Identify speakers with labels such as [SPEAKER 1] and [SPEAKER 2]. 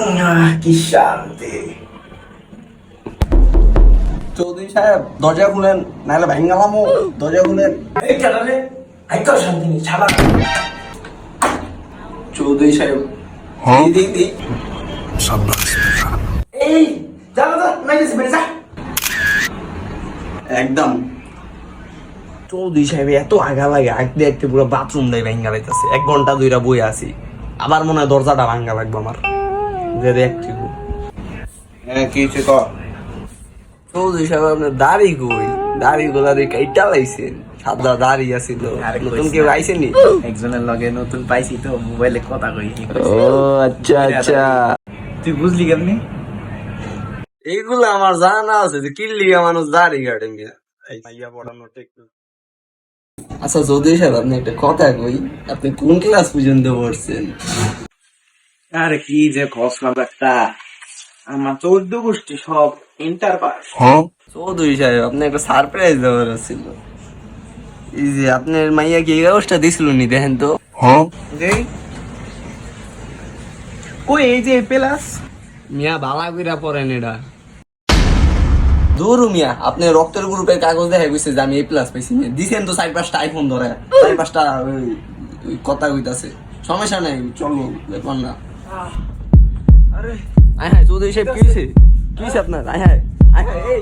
[SPEAKER 1] আহ, কি শান্তি।
[SPEAKER 2] চৌধুরী সাহেব দরজা খুলেন নাহলে ভাঙ দরজা খুলেন।
[SPEAKER 1] এই কেডা আইতো শান্তি নেই ছাড়া।
[SPEAKER 2] চৌধুরী সাহেব দি দি দি
[SPEAKER 1] এই যা যা নাই গেছি
[SPEAKER 2] একদম।
[SPEAKER 3] চৌধুরী সাহেব এত আগা লাগে আগতে আগতে পুরো বাথরুম দেয় ভাঙ্গা লাইতেছে এক ঘণ্টা দুইটা বই আছি। আবার মনে হয় দরজাটা ভাঙ্গা লাগবে আমার। যে দেখছি
[SPEAKER 2] হ্যাঁ কি হয়েছে ক
[SPEAKER 3] চৌধুরী সাহেব আপনার দাড়ি কই দাড়ি গোলা রে কাইটা লাইছেন সাদা দাড়ি আছিল নতুন কেউ আইছেনি
[SPEAKER 1] একজনের লগে নতুন পাইছি তো মোবাইলে কথা কই
[SPEAKER 3] ও আচ্ছা আচ্ছা
[SPEAKER 1] তুই বুঝলি কেমনি
[SPEAKER 3] এইগুলো আমার জানা আছে যে মানুষ দাড়ি কাটে মিয়া মাইয়া পড়ানো আচ্ছা চৌধুরী সাহেব আপনি একটা কথা কই আপনি কোন ক্লাস পর্যন্ত পড়ছেন
[SPEAKER 1] আরে কি যে খসলা একটা আমার চৌদ্দ গোষ্ঠী সব ইন্টার পাস।
[SPEAKER 3] চৌধুরী সাহেব আপনি একটা সারপ্রাইজ দেওয়ার ছিল। এই যে আপনার মাইয়া কি কাগজটা দিছিল নি দেখেন তো।
[SPEAKER 1] দেই। কই এই যে প্লাস?
[SPEAKER 3] মিয়া বালা কইরা পড়েন এটা দূর মিয়া আপনি রক্তের গ্রুপের কাগজ দেখা গেছে যে আমি এ প্লাস পাইছি। দিছেন তো চার পাঁচটা আইফোন ধরে। চার পাঁচটা ওই ওই কথা কইতাছে। সমস্যা নাই চলো ব্যাপার না।
[SPEAKER 1] আরে।
[SPEAKER 3] আয় হ্যাঁ চৌধুরী সাহেব কি হয়েছে কি হয়েছে আপনার? আয় হ্যাঁ আয় হ্যাঁ।